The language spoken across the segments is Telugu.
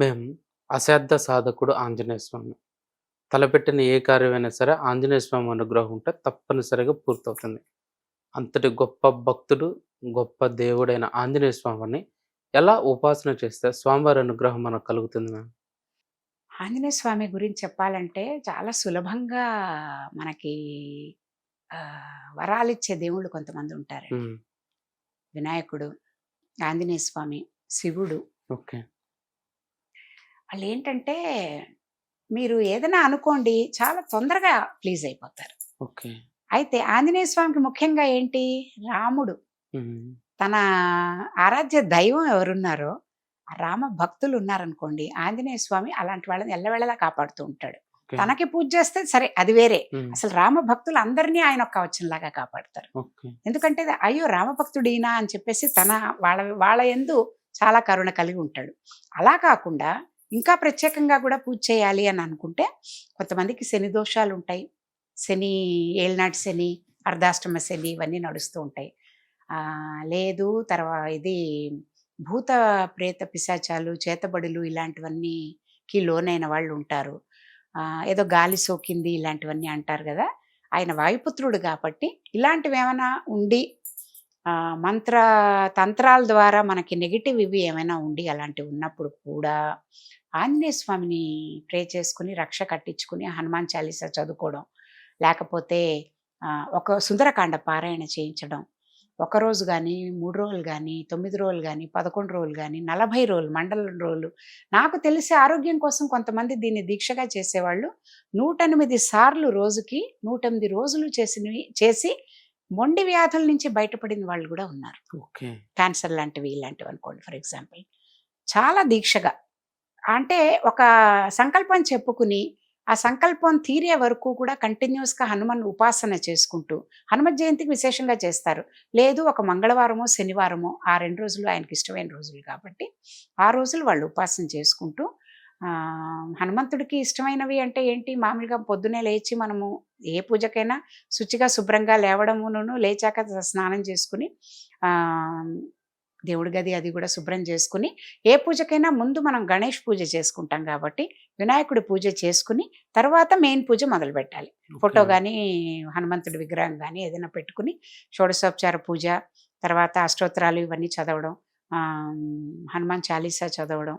మేము అసాధ్య సాధకుడు ఆంజనేయ స్వామి. తలపెట్టిన ఏ కార్యమైనా సరే ఆంజనేయ స్వామి అనుగ్రహం ఉంటే తప్పనిసరిగా పూర్తవుతుంది. అంతటి గొప్ప భక్తుడు గొప్ప దేవుడైన ఆంజనేయ స్వామిని ఎలా ఉపాసన చేస్తే స్వామివారి అనుగ్రహం మనకు కలుగుతుంది మ్యామ్ ఆంజనేయ స్వామి గురించి చెప్పాలంటే చాలా సులభంగా మనకి వరాలిచ్చే దేవుళ్ళు కొంతమంది ఉంటారు వినాయకుడు ఆంజనేయ స్వామి శివుడు. ఓకే. వాళ్ళు ఏంటంటే మీరు ఏదైనా అనుకోండి చాలా తొందరగా ప్లీజ్ అయిపోతారు. ఓకే. అయితే ఆంజనేయ స్వామికి ముఖ్యంగా ఏంటి? రాముడు. తన ఆరాధ్య దైవం ఎవరున్నారో రామ భక్తులు ఉన్నారనుకోండి ఆంజనేయ స్వామి అలాంటి వాళ్ళని ఎల్లవెళ్ళలా కాపాడుతూ ఉంటాడు. తనకి పూజ చేస్తే సరే అది వేరే. అసలు రామ భక్తులు అందరినీ ఆయన ఒక కవచంలాగా కాపాడతారు. ఎందుకంటే అయ్యో రామభక్తుడీనా అని చెప్పేసి తన వాళ్ళ వాళ్ళ ఎందు చాలా కరుణ కలిగి ఉంటాడు. అలా కాకుండా ఇంకా ప్రత్యేకంగా కూడా పూజ చేయాలి అని అనుకుంటే కొంతమందికి శని దోషాలు ఉంటాయి. శని ఏళ్ళనాటి శని అర్ధాష్టమ శని ఇవన్నీ నడుస్తూ ఉంటాయి. లేదు తర్వాత ఇది భూత ప్రేత పిశాచాలు చేతబడులు ఇలాంటివన్నీకి లోనైన వాళ్ళు ఉంటారు. ఏదో గాలి సోకింది ఇలాంటివన్నీ అంటారు కదా ఆయన వాయుపుత్రుడు కాబట్టి ఇలాంటివి ఏమైనా ఉండి మంత్ర తంత్రాల ద్వారా మనకి నెగిటివ్ ఇవి ఏమైనా ఉండి అలాంటివి ఉన్నప్పుడు కూడా ఆంజనేయ స్వామిని ప్రే చేసుకుని రక్ష కట్టించుకుని హనుమాన్ చాలీసా చదువుకోవడం లేకపోతే ఒక సుందరకాండ పారాయణ చేయించడం ఒక రోజు కానీ మూడు రోజులు కానీ తొమ్మిది రోజులు కానీ పదకొండు రోజులు కానీ నలభై రోజులు మండలం రోజులు నాకు తెలిసి ఆరోగ్యం కోసం కొంతమంది దీన్ని దీక్షగా చేసేవాళ్ళు నూట ఎనిమిది సార్లు రోజుకి నూట ఎనిమిది రోజులు చేసినవి చేసి మొండి వ్యాధుల నుంచి బయటపడిన వాళ్ళు కూడా ఉన్నారు. క్యాన్సర్ లాంటివి ఇలాంటివి అనుకోండి ఫర్ ఎగ్జాంపుల్. చాలా దీక్షగా. అంటే ఒక సంకల్పం చెప్పుకుని ఆ సంకల్పం తీరే వరకు కూడా కంటిన్యూస్గా హనుమాన్ ఉపాసన చేసుకుంటూ హనుమత్ జయంతికి విశేషంగా చేస్తారు. లేదు ఒక మంగళవారమో శనివారమో ఆ రెండు రోజులు ఆయనకి ఇష్టమైన రోజులు కాబట్టి ఆ రోజులు వాళ్ళు ఉపాసన చేసుకుంటూ హనుమంతుడికి ఇష్టమైనవి అంటే ఏంటి? మామూలుగా పొద్దునే లేచి మనము ఏ పూజకైనా శుచిగా శుభ్రంగా లేవడమును లేచాక స్నానం చేసుకుని దేవుడి గది అది కూడా శుభ్రం చేసుకుని ఏ పూజకైనా ముందు మనం గణేష్ పూజ చేసుకుంటాం కాబట్టి వినాయకుడి పూజ చేసుకుని తర్వాత మెయిన్ పూజ మొదలు పెట్టాలి. ఫోటో కానీ హనుమంతుడి విగ్రహం కానీ ఏదైనా పెట్టుకుని షోడశోపచార పూజ తర్వాత అష్టోత్తరాలు ఇవన్నీ చదవడం హనుమాన్ చాలీసా చదవడం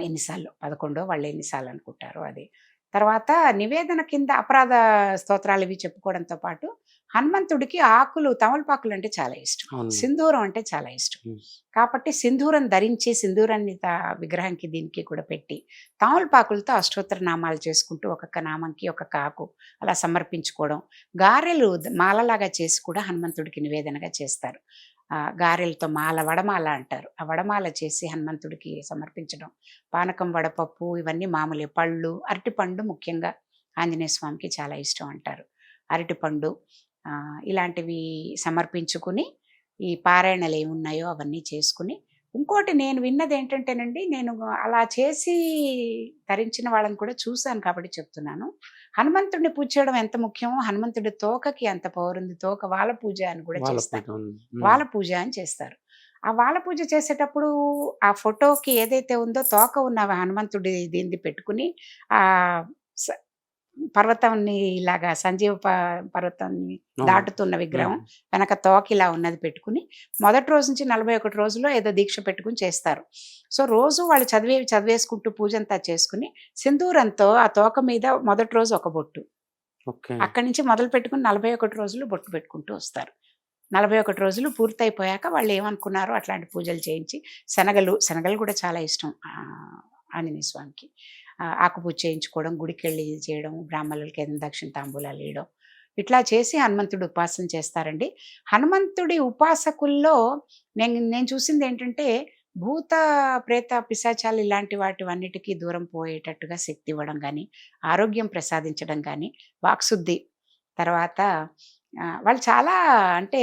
ఎన్నిసార్లు? పదకొండో వాళ్ళు ఎన్నిసార్లు అనుకుంటారో అది. తర్వాత నివేదన కింద అపరాధ స్తోత్రాలు ఇవి చెప్పుకోవడంతో పాటు హనుమంతుడికి ఆకులు తమలపాకులు అంటే చాలా ఇష్టం. సింధూరం అంటే చాలా ఇష్టం. కాబట్టి సింధూరం ధరించి సింధూరాన్ని విగ్రహంకి దీనికి కూడా పెట్టి తామలపాకులతో అష్టోత్తర నామాలు చేసుకుంటూ ఒక్కొక్క నామంకి ఒక్కొక్క ఆకు అలా సమర్పించుకోవడం. గారెలు మాలలాగా చేసి కూడా హనుమంతుడికి నివేదనగా చేస్తారు. గారెలతో మాల వడమాల అంటారు. ఆ వడమాల చేసి హనుమంతుడికి సమర్పించడం. పానకం వడపప్పు ఇవన్నీ మామూలే. పళ్ళు అరటిపండు ముఖ్యంగా ఆంజనేయ స్వామికి చాలా ఇష్టం అంటారు. అరటిపండు ఇలాంటివి సమర్పించుకుని ఈ పారాయణలు ఏమున్నాయో అవన్నీ చేసుకుని ఇంకోటి నేను విన్నది ఏంటంటేనండి నేను అలా చేసి ధరించిన వాళ్ళని కూడా చూశాను కాబట్టి చెప్తున్నాను. హనుమంతుడిని పూజ చేయడం ఎంత ముఖ్యమో హనుమంతుడి తోకకి అంత పవరుంది తోక వాళ్ళ పూజ అని కూడా చేస్తారు. వాళ్ళ పూజ అని చేస్తారు. ఆ వాళ్ళ పూజ చేసేటప్పుడు ఆ ఫోటోకి ఏదైతే ఉందో తోక ఉన్న హనుమంతుడి దీన్ని పెట్టుకుని ఆ పర్వతాన్ని ఇలాగా సంజీవ పర్వతాన్ని. దాటుతున్న విగ్రహం. వెనక తోక ఇలా ఉన్నది పెట్టుకుని మొదటి రోజు నుంచి నలభై ఒకటి రోజుల్లో ఏదో దీక్ష పెట్టుకుని చేస్తారు. సో రోజు వాళ్ళు చదివే చదివేసుకుంటూ పూజ అంతా చేసుకుని సింధూరంతో ఆ తోక మీద మొదటి రోజు ఒక బొట్టు. అక్కడి నుంచి మొదలు పెట్టుకుని నలభై ఒకటి రోజులు బొట్టు పెట్టుకుంటూ వస్తారు. నలభై ఒకటి రోజులు పూర్తయిపోయాక వాళ్ళు ఏమనుకున్నారో అట్లాంటి పూజలు చేయించి శనగలు శనగలు కూడా చాలా ఇష్టం ఆంజనేయ స్వామికి. ఆకుపూజ చేయించుకోవడం గుడికి వెళ్ళి చేయడం బ్రాహ్మణులకి ఏదైనా దక్షిణ తాంబూలాలు వేయడం ఇట్లా చేసి హనుమంతుడు ఉపాసన చేస్తారండి. హనుమంతుడి ఉపాసకుల్లో నేను నేను చూసింది ఏంటంటే భూత ప్రేత పిశాచాలు ఇలాంటి వాటి అన్నిటికీ దూరం పోయేటట్టుగా శక్తి ఇవ్వడం కానీ ఆరోగ్యం ప్రసాదించడం కానీ వాక్శుద్ధి తర్వాత వాళ్ళు చాలా అంటే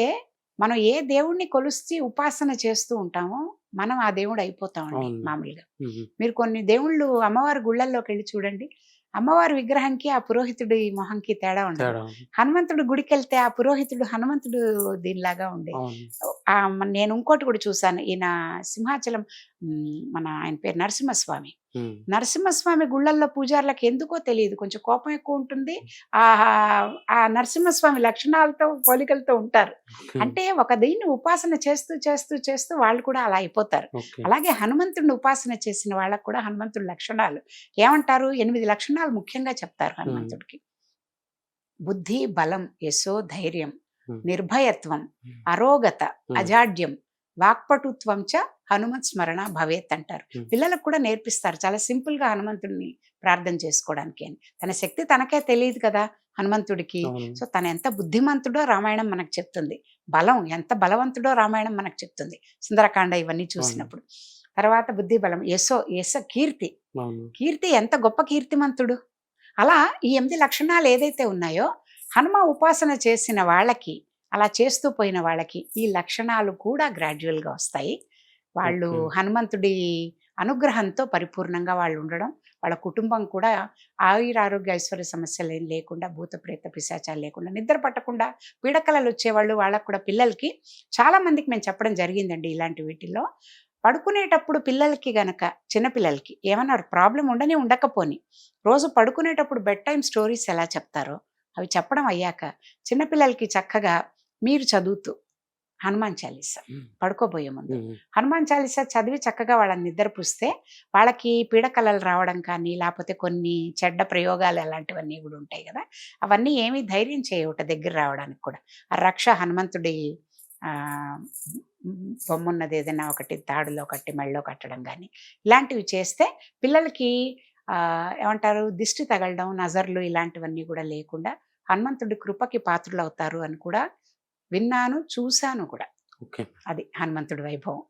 మనం ఏ దేవుణ్ణి కొలుస్తూ ఉపాసన చేస్తూ ఉంటామో మనం ఆ దేవుడు అయిపోతామండి. మామూలుగా. మీరు కొన్ని దేవుళ్ళు అమ్మవారి గుళ్ళల్లోకి వెళ్ళి చూడండి. అమ్మవారి విగ్రహంకి ఆ పురోహితుడి మొహంకి తేడా ఉండదు. హనుమంతుడు గుడికి వెళ్తే ఆ పురోహితుడు హనుమంతుడు దీనిలాగా ఉండే. నేను ఇంకోటి కూడా చూశాను ఈయన సింహాచలం మన ఆయన పేరు నరసింహస్వామి. నరసింహస్వామి గుళ్ళల్లో పూజారులకు ఎందుకో తెలియదు. కొంచెం కోపం ఎక్కువ ఉంటుంది. ఆ ఆ నరసింహస్వామి లక్షణాలతో పోలికలతో ఉంటారు. అంటే ఒక దీన్ని ఉపాసన చేస్తూ చేస్తూ చేస్తూ వాళ్ళు కూడా అలా అయిపోతారు. అలాగే హనుమంతుడిని ఉపాసన చేసిన వాళ్ళకు కూడా హనుమంతుడి లక్షణాలు. ఏమంటారు? ఎనిమిది లక్షణాలు ముఖ్యంగా చెప్తారు హనుమంతుడికి. బుద్ధి బలం యశో ధైర్యం. నిర్భయత్వం. అరోగత. అజాడ్యం వాక్పటుత్వం చ హనుమత్ స్మరణ భవేత్ అంటారు. పిల్లలకు కూడా నేర్పిస్తారు. చాలా సింపుల్గా హనుమంతుడిని ప్రార్థన చేసుకోవడానికి అని. తన శక్తి తనకే తెలియదు కదా హనుమంతుడికి. సో తను ఎంత బుద్ధిమంతుడో రామాయణం మనకు చెప్తుంది. బలం ఎంత బలవంతుడో రామాయణం మనకు చెప్తుంది. సుందరకాండ ఇవన్నీ చూసినప్పుడు. తర్వాత బుద్ధి బలం యశో యశ కీర్తి. కీర్తి ఎంత గొప్ప కీర్తిమంతుడు. అలా ఈ ఎనిమిది లక్షణాలు ఏదైతే ఉన్నాయో హనుమ ఉపాసన చేసిన వాళ్ళకి అలా చేస్తూ పోయిన వాళ్ళకి ఈ లక్షణాలు కూడా gradual గా వస్తాయి. వాళ్ళు. హనుమంతుడి అనుగ్రహంతో పరిపూర్ణంగా వాళ్ళు ఉండడం వాళ్ళ కుటుంబం కూడా ఆయుర ఆరోగ్య ఐశ్వర్య సమస్యలు ఏం లేకుండా భూత ప్రేత పిశాచాలు లేకుండా నిద్ర పట్టకుండా పీడకలలు వచ్చేవాళ్ళు వాళ్ళకు కూడా పిల్లలకి చాలా మందికి మేము చెప్పడం జరిగిందండి ఇలాంటి వీటిల్లో పడుకునేటప్పుడు పిల్లలకి గనక చిన్నపిల్లలకి ఏమన్నా ప్రాబ్లం ఉండని ఉండకపోని రోజు పడుకునేటప్పుడు బెడ్ టైం స్టోరీస్ ఎలా చెప్తారో అవి చెప్పడం అయ్యాక చిన్నపిల్లలకి చక్కగా మీరు చదువుతూ హనుమాన్ చాలీసా పడుకోబోయే ముందు. హనుమాన్ చాలీసా చదివి చక్కగా వాళ్ళని నిద్రపుస్తే వాళ్ళకి పీడకలలు రావడం కానీ లేకపోతే కొన్ని చెడ్డ ప్రయోగాలు అలాంటివన్నీ కూడా ఉంటాయి కదా. అవన్నీ ఏమీ ధైర్యం చేయవట దగ్గర రావడానికి కూడా. ఆ రక్ష హనుమంతుడి ఆ, బొమ్మ ఉన్నది ఏదైనా ఒకటి తాడులో కట్టి మెళ్ళలో కట్టడం కానీ ఇలాంటివి చేస్తే పిల్లలకి ఏమంటారు దిష్టి తగలడం నజర్లు ఇలాంటివన్నీ కూడా లేకుండా హనుమంతుడి కృపకి పాత్రులు అవుతారు అని కూడా విన్నాను చూశాను కూడా. అది హనుమంతుడి వైభవం.